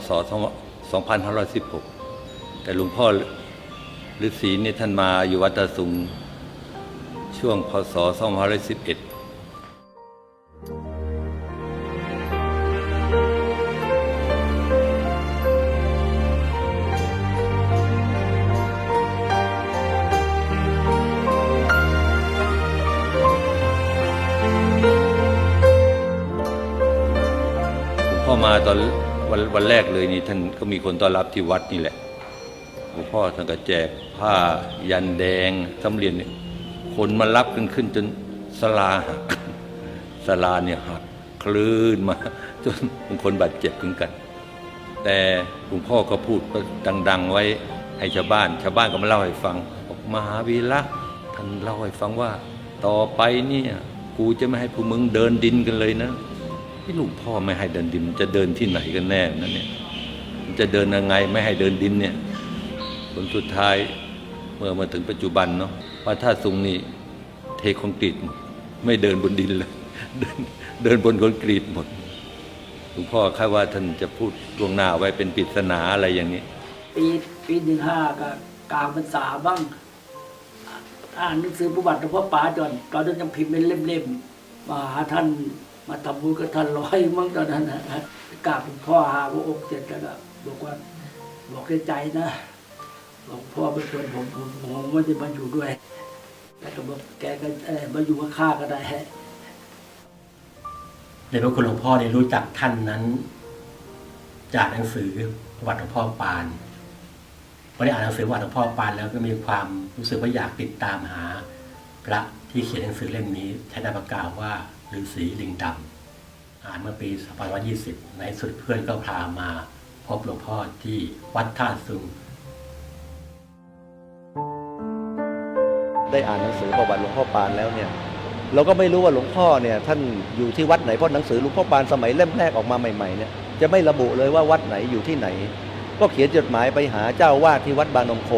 พศ2516 แต่หลวงพ่อฤาษีนี่ท่านมาอยู่วัดตาสุงช่วงพศ 2511หลวงพ่อมาตอน วันวันแรกเลยนี่ท่านก็มีคนต้อนรับที่วัดนี่แหละหลวงพ่อท่านก็แจกผ้ายันแดงสำเรียนเนี่ยคนมารับกันขึ้นจนสลาหักสลาเนี่ยหักคลื่นมาจนบางคนบาดเจ็บถึงกัน แต่หลวงพ่อก็พูดดัง ๆ ไว้ให้ชาวบ้าน ชาวบ้านก็มาเล่าให้ฟังบอกมหาวีระท่านเล่าให้ฟังว่า ต่อไปเนี่ยกูจะไม่ให้พวกมึงเดินดินกันเลยนะ ที่หลวงพ่อไม่ให้เดินดินจะเดินที่ไหนกันแน่นั่นเนี่ยมันจะเดินยังไงไม่ให้เดินดินเนี่ยผลสุดท้ายเมื่อมาถึงปัจจุบันเนาะพระธาตุสุงนี่เทคอนกรีตหมดไม่เดินบนดินเลยเดินเดินบนคอนกรีตหมดหลวงพ่อคาดว่าท่านจะพูดล่วงหน้าไว้เป็นปริศนาอะไรอย่างนี้ ปีปีหนึ่งห้าก็กลางพรรษาบ้างอ่านหนังสือประวัติหลวงพ่อป๋าจอนตอนนั้นยังพิมพ์เป็นเล่มๆมาหาท่าน มาทำบุญกับท่านร้อยมั้งตอนนั้นนะกราบหลวงพ่อหาพระองค์เสร็จแล้วก็บอกว่าบอกในใจนะบอกพ่อไปชวนผมผมผมไม่ได้มาอยู่ด้วยแล้วก็บอกแกก็มาอยู่กับข้าก็ได้ในพระคุณหลวงพ่อได้รู้จักท่านนั้น จากหนังสือประวัติหลวงพ่อปานพอได้อ่านหนังสือประวัติหลวงพ่อปานแล้วก็มีความรู้สึกว่าอยากติดตามหา พระที่เขียนหนังสือเล่มนี้ใช้นามปากกาว่า ฤาษีลิงดำอ่านเมื่อปี2520 ในสุดเพื่อนก็พามาพบหลวงพ่อที่วัดท่าซุง ได้อ่านหนังสือประวัติหลวงพ่อปานแล้วเนี่ย เราก็ไม่รู้ว่าหลวงพ่อเนี่ยท่านอยู่ที่วัดไหนเพราะหนังสือหลวงพ่อปานสมัยเล่มแรกออกมาใหม่ๆเนี่ยจะไม่ระบุเลยว่าวัดไหนอยู่ที่ไหน ก็เขียนจดหมายไปหาเจ้าวาดที่วัดบางนมโค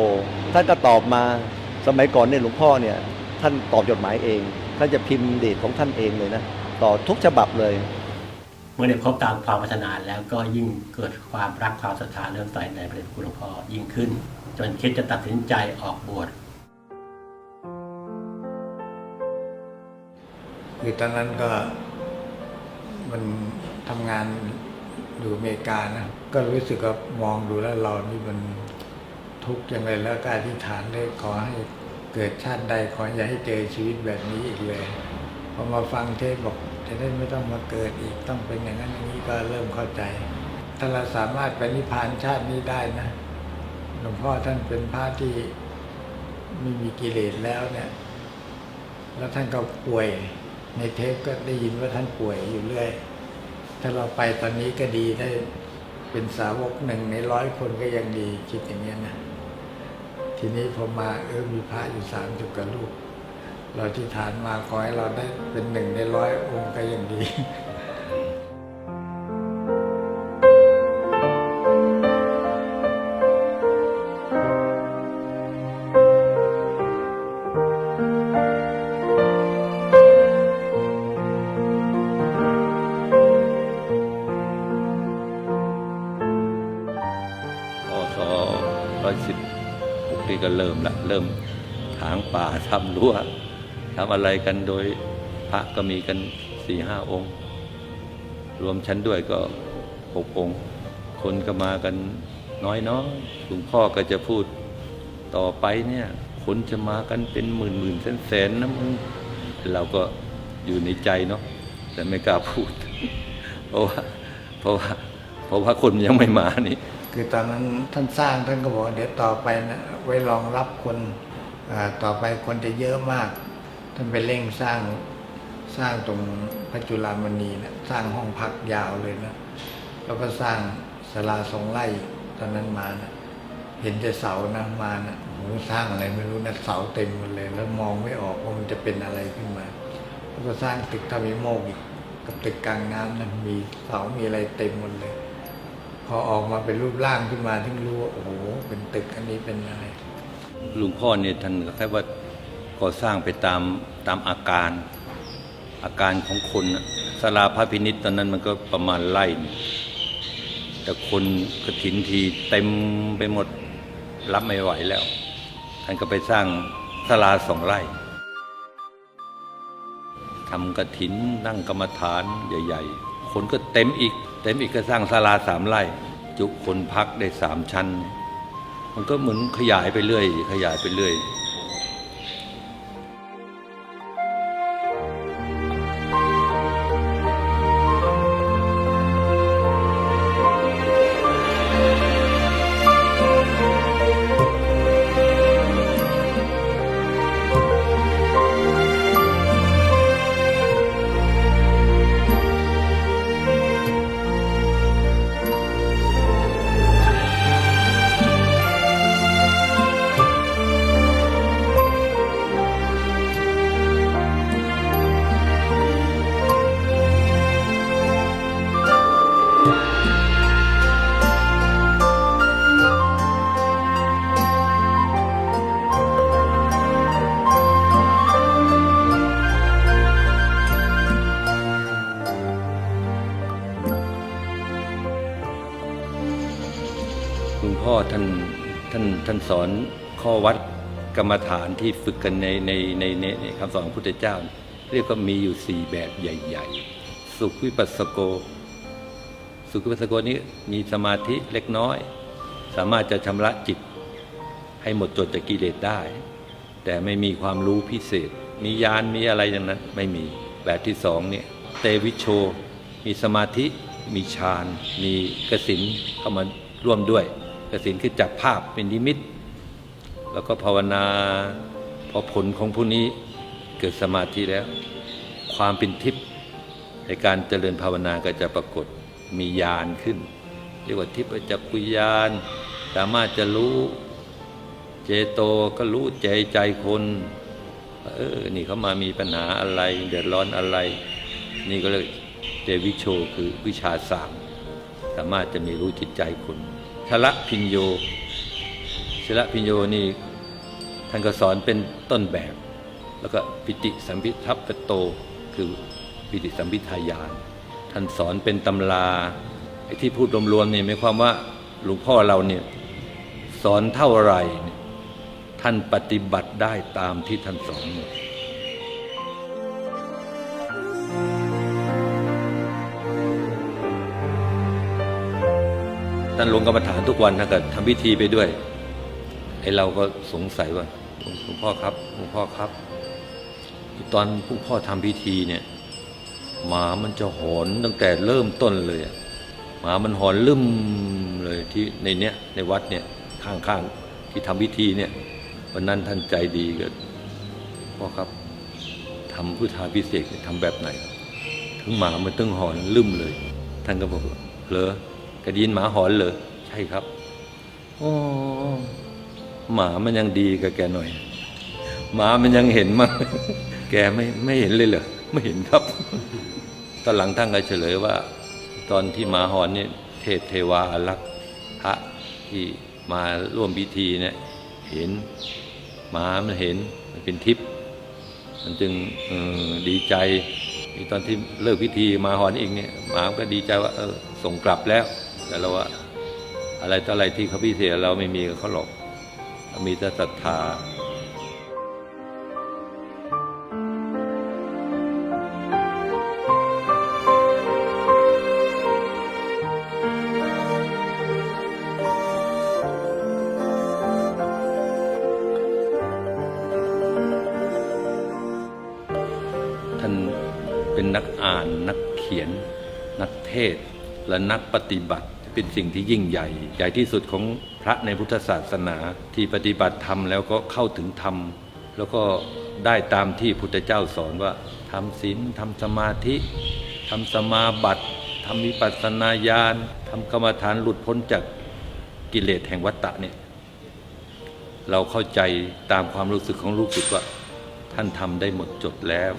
ท่านก็ตอบมาสมัยก่อนเนี่ยหลวงพ่อเนี่ยท่านตอบจดหมายเอง ท่านจะพิมพ์เดทของท่านเองเลยนะ ต่อทุกฉบับเลย เมื่อได้พบตามความพัฒนาแล้วก็ยิ่งเกิดความรักความศรัทธาเริ่มใส่ในพระเดชพระคุณหลวงพ่อยิ่งขึ้น จนคิดจะตัดสินใจออกบวชคือตอนนั้นก็มันทำงานอยู่อเมริกานะก็รู้สึกว่ามองดูแล้วเรานี่มันทุกข์จังเลยแล้วก็อธิษฐานเลยขอให้ เกิดชาติใดขออย่าให้เจอชีวิตแบบนี้อีกเลยพอมาฟังเทศบอกจะได้ไม่ต้องมาเกิดอีกต้องเป็นอย่างนั้นอย่างนี้ก็เริ่มเข้าใจ ถ้าเราสามารถไปนิพพานชาตินี้ได้นะหลวงพ่อท่านเป็นพระที่ไม่มีกิเลสแล้วเนี่ย แล้วท่านก็ป่วยในเทปก็ได้ยินว่าท่านป่วยอยู่เรื่อย ถ้าเราไปตอนนี้ก็ดีได้เป็นสาวกหนึ่งในร้อยคนก็ยังดีคิดอย่างเงี้นะ ทีนี้พอมาเออมีพระอยู่สามจุดกับลูก เราที่ฐานมาขอให้เราได้เป็นหนึ่งในร้อยองค์ก็ยังดี รั้วทำอะไรกันโดยพระก็มีกันสี่ห้าองค์ รวมชั้นด้วยก็หกองค์ คนก็มากันน้อยน้อยหลวงพ่อก็จะพูดต่อไปเนี่ย คนจะมากันเป็นหมื่นหมื่นแสนแสนนะมึงเราก็อยู่ในใจเนาะแต่ไม่กล้าพูด เพราะว่าเพราะว่าเพราะว่าคนยังไม่มานี่ คือตอนนั้นท่านสร้างท่านก็บอกเดี๋ยวต่อไปนะไว้รองรับคน ต่อไปคนจะเยอะมาก ท่านไปเร่งสร้างสร้างตรงพระจุลามณีนะสร้างห้องพักยาวเลยนะ แล้วก็สร้างศาลาทรงไร่ตอนนั้นมานะเห็นแต่เสานะมานะโอ้โหสร้างอะไรไม่รู้นะเสาเต็มหมดเลย แล้วมองไม่ออกว่ามันจะเป็นอะไรขึ้นมา แล้วก็สร้างตึกทามิโมกอีกกับตึกกลางน้ำนะมีเสามีอะไรเต็มหมดเลย พอออกมาเป็นรูปร่างขึ้นมาถึงรู้ว่าโอ้โหเป็นตึกอันนี้เป็นอะไร หลวงพ่อเนี่ยท่านก็แค่ว่าก่อสร้างไปตามตามอาการอาการของคนนะศาลาพระพินิษตอนนั้นมันก็ประมาณไร่แต่คนกระถินทีเต็มไปหมดรับไม่ไหวแล้ว ท่านก็ไปสร้างศาลาสองไร่ทำกระถินนั่งกรรมฐานใหญ่ ๆ คนก็เต็มอีก เต็มอีกก็สร้างศาลาสามไร่ จุคนพักได้สามชั้น มันก็เหมือนขยายไปเรื่อย ขยายไปเรื่อย สอนข้อวัดกรรมฐานที่ฝึกกันในในในในคำสอนของพุทธเจ้า เรียกว่ามีอยู่สี่แบบใหญ่ ๆ สุขวิปัสสโก สุขวิปัสสโกนี้มีสมาธิเล็กน้อย สามารถจะชำระจิต ให้หมดจดจากกิเลสได้ แต่ไม่มีความรู้พิเศษ มียานมีอะไรอย่างนั้นไม่มีแบบที่สองเนี่ยเตวิโช มีสมาธิมีฌาน มีกสินเข้ามาร่วมด้วย กสินคือจับภาพเป็นนิมิต แล้วก็ภาวนาพอผลของผู้นี้เกิดสมาธิแล้ว ความเป็นทิพย์ในการเจริญภาวนาก็จะปรากฏมีญาณขึ้น เรียกว่าทิพย์จักกุญาณสามารถจะรู้เจโตก็รู้ใจใจคนเออนี่เขามามีปัญหาอะไร เดือดร้อนอะไร นี่ก็เลยเดวิโชคือวิชาสามสามารถจะมีรู้จิตใจคน ชละพิญโยชละพิญโยนี่ท่านก็สอนเป็นต้นแบบ แล้วก็ปิติสัมพิทัพปโต คือปิติสัมพิทายาน ท่านสอนเป็นตำราไอ้ที่พูดรวมๆนี่หมายความว่าหลวงพ่อเราเนี่ยสอนเท่าไหร่ ท่านปฏิบัติได้ตามที่ท่านสอนหมด ท่านลงกรรมฐานทุกวันท่านก็ทำพิธีไปด้วยไอ้เราก็สงสัยว่าหลวงพ่อครับหลวงพ่อครับ ตอนหลวงพ่อทำพิธีเนี่ยหมามันจะหอนตั้งแต่เริ่มต้นเลยหมามันหอนลืมเลยที่ในเนี้ยในวัดเนี่ยข้างๆที่ทำพิธีเนี่ยวันนั้นท่านใจดีก็พ่อครับทำพุทธาพิเศษกทำแบบไหน ถึงหมามันต้องหอนลืมเลย ท่านก็บอกเหรอ กระดินหมาหอนเหรอใช่ครับอ๋อหมามันยังดีกับแกหน่อย หมามันยังเห็นมั้งแกไม่ไม่เห็นเลยเหรอไม่เห็นครับ ตอนหลังท่านก็เฉลยว่า ตอนที่หมาหอนนี่เทพเทวาอารักษ์พระที่มาร่วมพิธีเนี่ยเห็นหมามันเห็นมันเป็นทิพย์มันจึงเออดีใจมีตอนที่เลิกพิธีหมาหอนอีกเนี่ยหมาก็ดีใจว่าเออส่งกลับแล้ว แต่เราว่าอะไรต่ออะไรที่เขาพิเศษเราไม่มีกับเขาหรอกมีแต่ศรัทธาท่านเป็นนักอ่านนักเขียน นักเทศและนักปฏิบัติ เป็นสิ่งที่ยิ่งใหญ่ ใหญ่ที่สุดของพระในพุทธศาสนาที่ปฏิบัติธรรมแล้วก็เข้าถึงธรรม แล้วก็ได้ตามที่พุทธเจ้าสอนว่าทำศีลทำสมาธิทำสมาบัติทำวิปัสสนาญาณทำกรรมฐานหลุดพ้นจากกิเลสแห่งวัฏฏะเนี่ยเราเข้าใจตามความรู้สึกของลูกศิษย์ว่า ท่านทำได้หมดจดแล้ว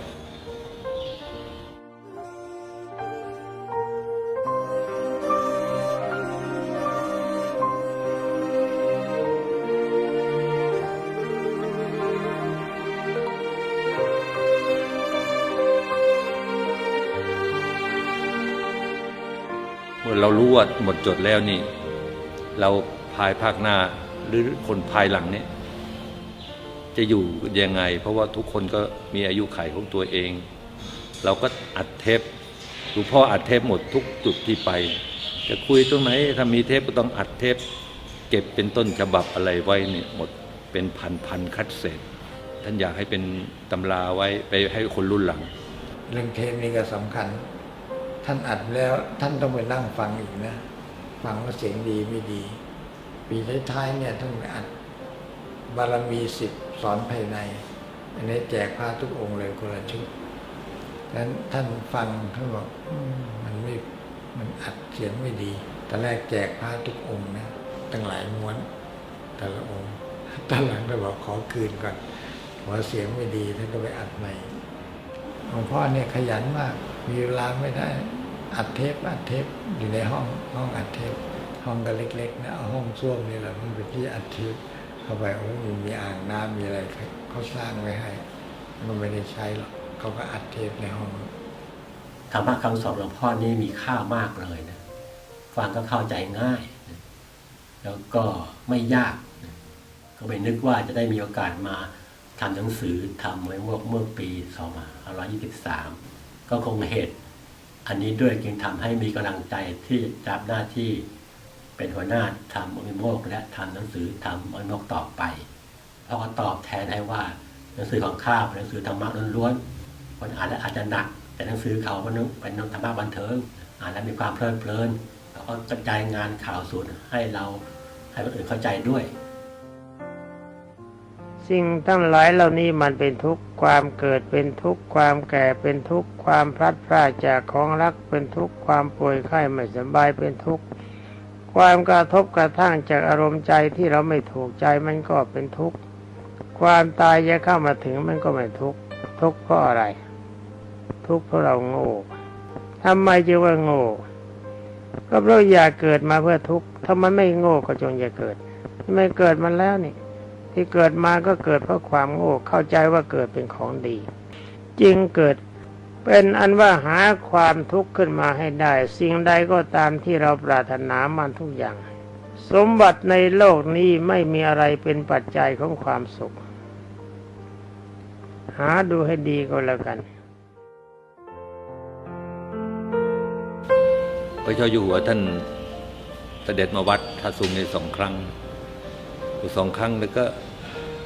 เรารู้ว่าหมดจดแล้วนี่ เราภายภาคหน้าหรือคนภายหลังเนี่ยจะอยู่ยังไง เพราะว่าทุกคนก็มีอายุขัยของตัวเอง เราก็อัดเทปหลวงพ่ออัดเทปหมดทุกจุดที่ไป จะคุยตรงไหนถ้ามีเทปก็ต้องอัดเทป เก็บเป็นต้นฉบับอะไรไว้เนี่ยหมดเป็นพันพันคัดเศษ ท่านอยากให้เป็นตำราไว้ไปให้คนรุ่นหลัง เรื่องเทปนี่ก็สำคัญ ท่านอัดแล้ว ท่านต้องไปนั่งฟังอีกนะ ฟังว่าเสียงดีไม่ดี ปีท้ายๆเนี่ยท่านอัดบารมีสิบสอนภายใน อันนี้แจกพระทุกองค์เลยคนละชุดดังนั้นท่านฟังท่านบอกมันไม่มันอัดเสียงไม่ดีตอนแรกแจกพระทุกองค์นะตั้งหลายม้วน แต่ละองค์ตอนหลังท่านบอกขอคืนก่อนหัวเสียงไม่ดีท่านก็ไปอัดใหม่หลวงพ่อเนี่ยขยันมาก มีเวลาไม่ได้อัดเทปอัดเทปอยู่ในห้องห้องอัดเทปห้องก็เล็กๆนะเอาห้องส้วมนี่แหละมันเป็นที่อัดเทปเข้าไปโอ้มีมีอ่างน้ำมีอะไรเขาสร้างไว้ให้ มันไม่ได้ใช้หรอกเขาก็อัดเทปในห้องธรรมะคำสอนหลวงพ่อนี่มีค่ามากเลยนะฟังก็เข้าใจง่าย แล้วก็ไม่ยาก ก็ไม่นึกว่าจะได้มีโอกาสมาทำหนังสือทำไว้เมื่อเมื่อปี 2523 ก็คงเหตุ อันนี้ด้วยจึงทำให้มีกำลังใจที่จะรับหน้าที่เป็นหัวหน้าทำอมิโมกและทำหนังสือทำอมิโมกต่อไปเพราะก็ตอบแทนให้ว่าหนังสือของข้าเป็นหนังสือธรรมะล้วนๆคนอ่านแล้วอาจจะหนัก แต่หนังสือเขามันเป็นธรรมะบันเทิงอ่านแล้วมีความเพลิดเพลินแล้วก็กระจายงานข่าวสารให้เราให้คนอื่นเข้าใจด้วย สิ่งทั้งหลายเหล่านี้มันเป็นทุกข์ความเกิดเป็นทุกข์ความแก่เป็นทุกข์ความพลัดพรากจากของรักเป็นทุกข์ความป่วยไข้ไม่สบายเป็นทุกข์ความกระทบกระทั่งจากอารมณ์ใจที่เราไม่ถูกใจมันก็เป็นทุกข์ความตายจะเข้ามาถึงมันก็ไม่ทุกข์ทุกข์เพราะอะไร ทุกข์เพราะเราโง่ทำไมจึงว่าโง่ก็เพราะอยากเกิดมาเพื่อทุกข์ถ้ามันไม่โง่ก็จงอย่าเกิดไม่เกิดมันแล้วนี่ ที่เกิดมาก็เกิดเพราะความโง่เข้าใจว่าเกิดเป็นของดี จึงเกิดเป็นอันว่าหาความทุกข์ขึ้นมาให้ได้ สิ่งใดก็ตามที่เราปรารถนามันทุกอย่าง สมบัติในโลกนี้ไม่มีอะไรเป็นปัจจัยของความสุข หาดูให้ดีก็แล้วกันพระเจ้าอยู่หัวท่านเสด็จมาวัดท่าสุงในสองครั้ง สองครั้งแล้วก็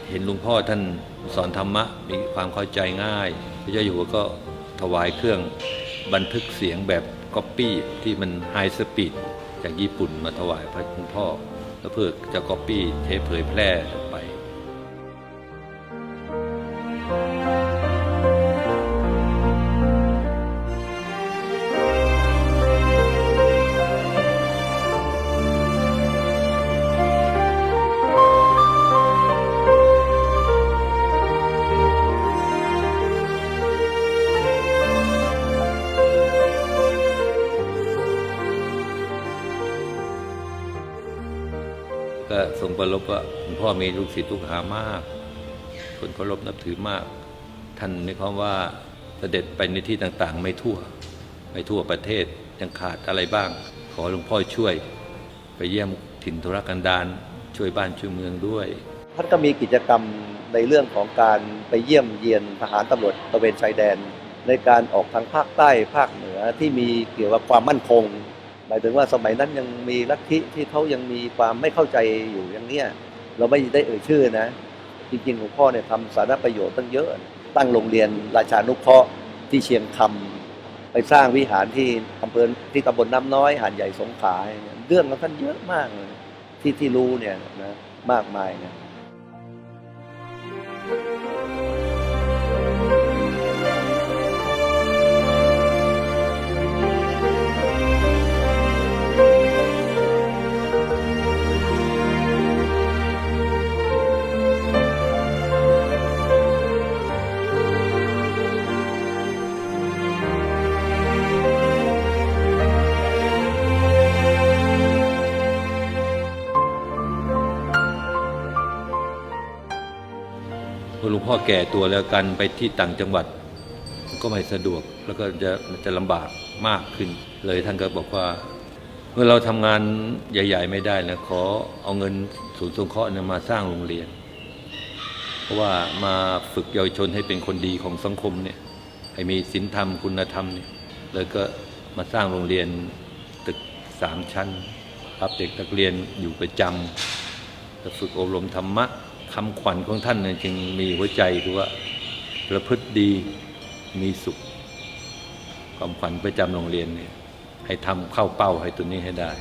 เห็นหลุงพ่อท่านสอนธรรมะมีความเข้าใจง่าย พระเจ้าอยู่หัวก็ถวายเครื่องบันทึกเสียงแบบก๊อปปี้ที่มันไฮสปีดจากญี่ปุ่นมาถวายพระหลวงพ่อ แล้วเพื่อจะก๊อปปี้เทเผยแพร่ รงประลบว่าหลวงพ่อมีลูกศิษย์ลูกหามาก คนเคารพนับถือมาก ท่านมีความว่าเสด็จไปในที่ต่างๆ ไม่ทั่ว ไม่ทั่วประเทศยังขาดอะไรบ้าง ขอหลวงพ่อช่วย ไปเยี่ยมถิ่นธุรกันดารช่วยบ้านช่วยเมืองด้วยท่านก็มีกิจกรรมในเรื่องของการไปเยี่ยมเยียนทหารตำรวจตระเวนชายแดน ในการออกทางภาคใต้ภาคเหนือที่มีเกี่ยวกับความมั่นคงหมายถึงว่าสมัยนั้นยังมีลัทธิที่เขายังมีความไม่เข้าใจอยู่อย่างเนี้ย เราไม่ได้เอ่ยชื่อนะ จริงๆหลวงพ่อเนี่ยทำสาธารณประโยชน์ตั้งเยอะ ตั้งโรงเรียนราชานุเคราะห์ที่เชียงคำไปสร้างวิหารที่อำเภอที่ตำบลน้ำน้อยหาดใหญ่สงขลาเนี่ยเรื่องของท่านเยอะมากเลยที่ที่รู้เนี่ยนะมากมายเนี่ย พ่อแก่ตัวแล้วกันไปที่ต่างจังหวัด ก็ไม่สะดวกแล้วก็จะมันจะลำบากมากขึ้น เลยท่านก็บอกว่า เมื่อเราทำงานใหญ่ ๆ ไม่ได้นะขอเอาเงินศูนย์สงเคราะห์เนี่ยมาสร้างโรงเรียน เพราะว่ามาฝึกเยาวชนให้เป็นคนดีของสังคมเนี่ยให้มีศีลธรรมคุณธรรมเนี่ยเลยก็มาสร้างโรงเรียนตึกสามชั้นรับเด็กนักเรียนอยู่ประจำฝึกอบรมธรรมะ คำขวัญของท่านเนี่ยจึงมีหัวใจคือว่าประพฤติดีมีสุขความขวัญประจำโรงเรียนเนี่ยให้ทำเข้าเป้าให้ตัวนี้ให้ได้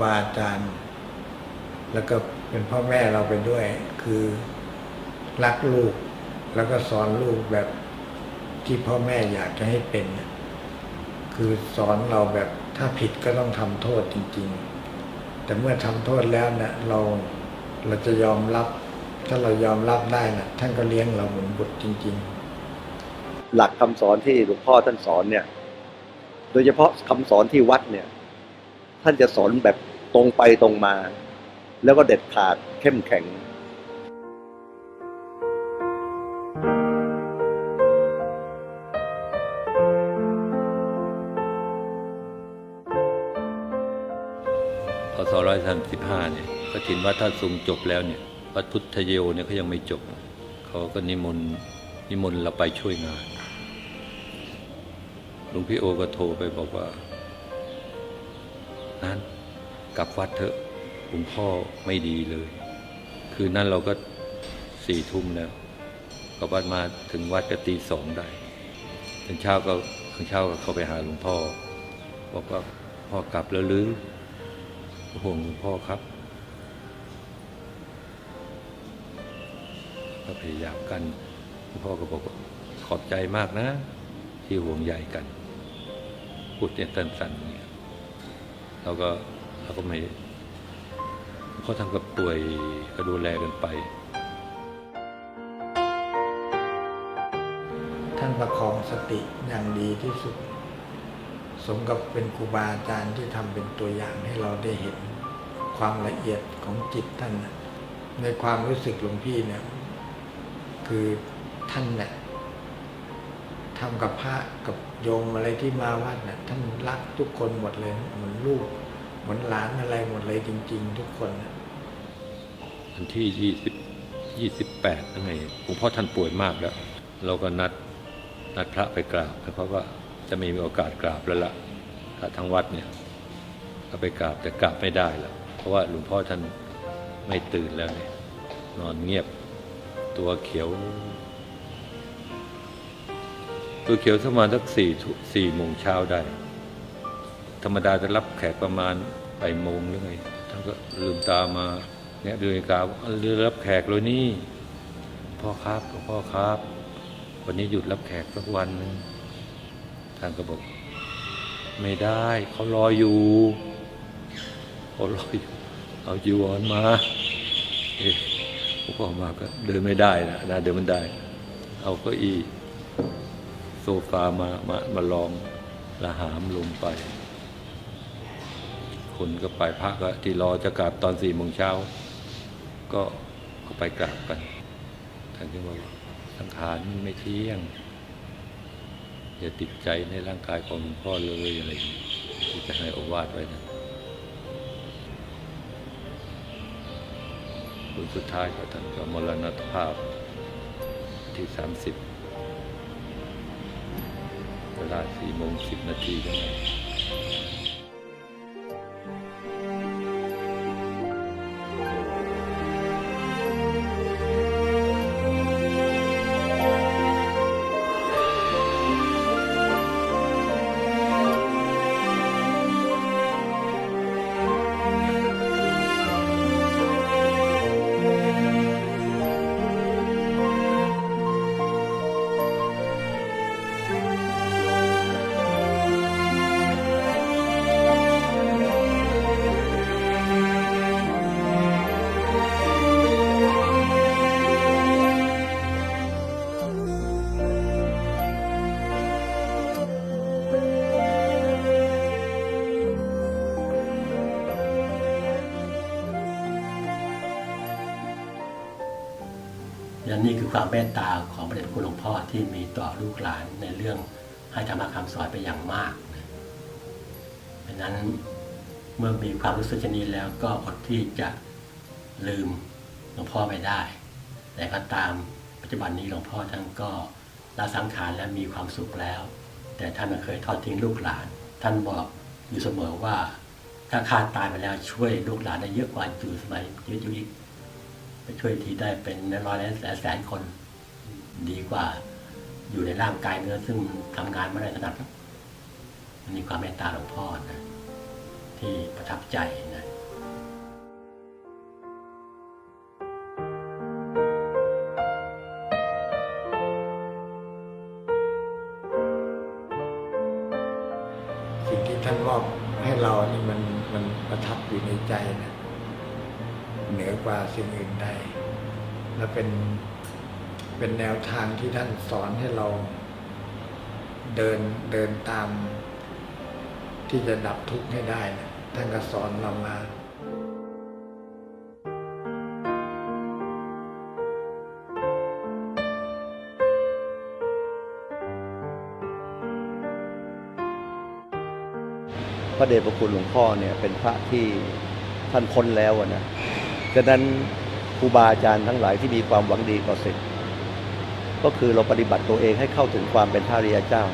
บาอาจารย์ แล้วก็เป็นพ่อแม่เราไปด้วย คือรักลูก แล้วก็สอนลูกแบบที่พ่อแม่อยากจะให้เป็น คือสอนเราแบบถ้าผิดก็ต้องทำโทษจริง ๆ แต่เมื่อทำโทษแล้วเนะ่ยเราเราจะยอมรับ ถ้าเรายอมรับได้นะท่านก็เลี้ยงเราเหมือนบุตรจริง ๆ หลักคำสอนที่หลวงพ่อท่านสอนเนี่ย โดยเฉพาะคำสอนที่วัดเนี่ย ท่านจะสอนแบบตรงไปตรงมา แล้วก็เด็ดขาดเข้มแข็งพศร้อยสามสิบห้าเนี่ยพระถินวัดท่าทรงจบแล้วเนี่ยวัดพุทธเยโวเนี่ยเขายังไม่จบ เขาก็นิมนต์นิมนต์เราไปช่วยงานหลวงพี่โอก็โทรไปบอกว่า นั้นกลับวัดเถอะหลวงพ่อไม่ดีเลย คืนนั้นเราก็สี่ทุ่มแล้วกลับวัดมาถึงวัดก็ตีสองได้ถึงเช้าก็ถึงเช้าก็เข้าไปหาหลวงพ่อ บอกว่าพ่อกลับแล้วหรือห่วงหลวงพ่อครับก็พยายามกันหลวงพ่อก็บอกว่าขอบใจมากนะ ที่ห่วงใยกันพูดเนี่ยสั้นๆอย่างนี้ เราก็เราก็ไม่เขาทำกับป่วยก็ดูแลกันไป ท่านประคองสติอย่างดีที่สุด สมกับเป็นครูบาอาจารย์ที่ทำเป็นตัวอย่างให้เราได้เห็นความละเอียดของจิตท่าน ในความรู้สึกหลวงพี่เนี่ย คือท่านเนี่ย ทำกับพระกับโยมอะไรที่มาวัดน่ะท่านรักทุกคนหมดเลยเหมือนลูกเหมือนหลานอะไรหมดเลยจริง ๆ ทุกคนนะวันที่ยี่สิบยี่สิบแปดยังไงหลวงพ่อท่านป่วยมากแล้ว เราก็นัดนัดพระไปกราบเพราะว่าจะไม่มีโอกาสกราบแล้วละพระทั้งวัดเนี่ยก็ไปกราบแต่กราบไม่ได้แล้วเพราะว่าหลวงพ่อท่านไม่ตื่นแล้วเนี่ยนอนเงียบตัวเขียว ตัวเขียวประมาสักสี่สี่โมงเช้าได้ ธรรมดาจะรับแขกประมาณบ่ายโมงหรือไงท่านก็ลืมตามาเนี่ยดูนาฬิกาเรือรับแขกเลยนี่พ่อครับพ่อครับ วันนี้หยุดรับแขกสักวันหนึงท่านก็บอก ไม่ได้เขารออยู่เขารออยู่เอาจีวรมาเอ๊ะพ่อมาก็เดินไม่ได้นะนะเดินไม่ได้ เอาก็อี โซฟามามามาลองละหามลงไป คนก็ไปพระก็ที่รอจะกราบตอนสี่โมงเช้า ก็ก็ไปกราบกันท่านก็บอกว่าสังขารมันไม่เที่ยง อย่าติดใจในร่างกายของหลวงพ่อเลยอะไรอย่างนี้ที่จะให้อวาทไว้นะผลสุดท้ายก็ท่านก็มรณภาพที่สามสิบ เวลาสี่โมงสิบนาทีก็ได้นี่คื ความเมตตาของพระเดชคุณหลวงพ่อที่มีต่อลูกหลานในเรื่องให้ธรรมะคำสอนไปอย่างมากเพราะนั้นเมื่อมีความรู้สึกชนี้แล้วก็อดที่จะลืมหลวงพ่อไม่ได้ แต่ก็ตามปัจจุบันนี้หลวงพ่อท่านก็ละสังขารและมีความสุขแล้ว แต่ท่านไม่เคยทอดทิ้งลูกหลาน ท่านบอกอยู่เสมอว่าถ้าข้าตายไปแล้วช่วยลูกหลานได้เยอะกว่าอยู่สมัยชีวิตอยู่อีก ไปช่วยทีได้เป็นร้อยแสนแสนคน ดีกว่าอยู่ในร่างกายเนื้อซึ่งทำงานไม่ได้ถนัดมันมีความเมตตาหลวงพ่อนะที่ประทับใจนะ เป็นเป็นแนวทางที่ท่านสอนให้เราเดินเดินตาม ที่จะดับทุกข์ให้ได้นะท่านก็สอนเรามาพระเดชพระคุณหลวงพ่อเนี่ยเป็นพระที่ท่านพ้นแล้วอะนะฉะนั้น ครูบาอาจารย์ทั้งหลายที่มีความหวังดีต่อศิษย์ก็คือเราปฏิบัติตัวเองให้เข้าถึงความเป็นพระริยเจ้า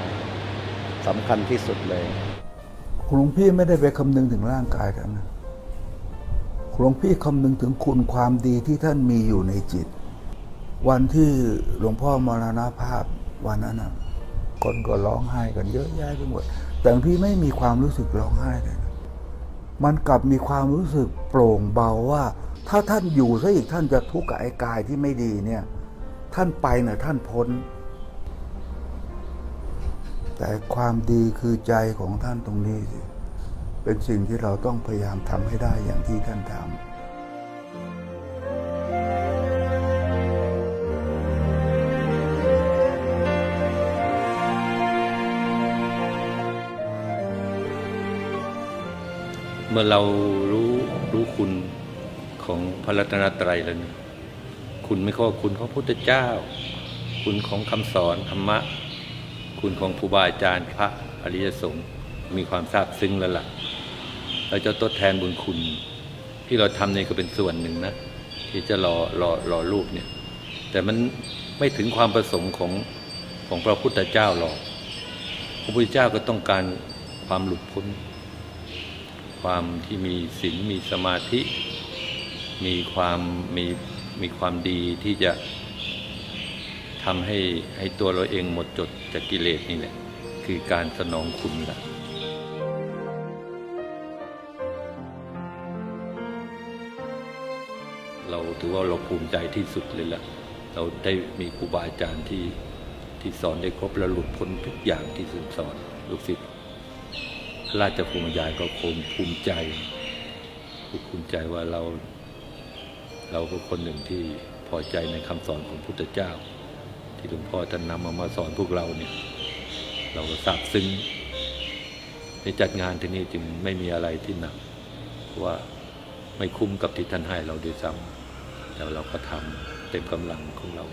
สำคัญที่สุดเลยหลวงพี่ไม่ได้ไปคำนึงถึงร่างกายท่านนะหลวงพี่คำนึงถึงคุณความดีที่ท่านมีอยู่ในจิต วันที่หลวงพ่อมรณภาพวันนั้นนะคนก็ร้องไห้กันเยอะแยะไปหมด แต่พี่ไม่มีความรู้สึกร้องไห้เลยนะมันกลับมีความรู้สึกโปร่งเบาว่า ถ้าท่านอยู่ซะอีกท่านจะทุกข์กับไอ้กายที่ไม่ดีเนี่ย ท่านไปเนี่ยท่านพ้น แต่ความดีคือใจของท่านตรงนี้สิเป็นสิ่งที่เราต้องพยายามทำให้ได้อย่างที่ท่านทำเมื่อเรา ของพระรัตนตรัยแล้วนี่คุณไม่ก็คุณของพระพุทธเจ้า คุณของคำสอนธรรมะ คุณของครูบาอาจารย์พระอริยสงฆ์มีความซาบซึ้งแล้วล่ะเราจะทดแทนบุญคุณ ที่เราทำเนี่ยก็เป็นส่วนหนึ่งนะ ที่จะรอรอรอรูปเนี่ย แต่มันไม่ถึงความประสงค์ของของพระพุทธเจ้าหรอกพระพุทธเจ้าก็ต้องการความหลุดพ้น ความที่มีศีลมีสมาธิ มีความมีมีความดีที่จะทำให้ให้ตัวเราเองหมดจดจากกิเลสนี่แหละ คือการสนองคุณละเราถือว่าเราภูมิใจที่สุดเลยละเราได้มีครูบาอาจารย์ที่ที่สอนได้ครบและหลุดพ้นทุกอย่างที่สสอนลูกศิษย์ราชภูมิยายก็คงภูมิใจภูมิใจว่าเรา เราก็คนหนึ่งที่พอใจในคำสอนของพุทธเจ้า ที่หลวงพ่อท่านนำมามาสอนพวกเราเนี่ยเราก็ซาบซึ้งในจัดงานที่นี่จึงไม่มีอะไรที่หนักเพราะว่าไม่คุ้มกับที่ท่านให้เราด้วยซ้ำแต่เราก็ทำเต็มกำลังของเรา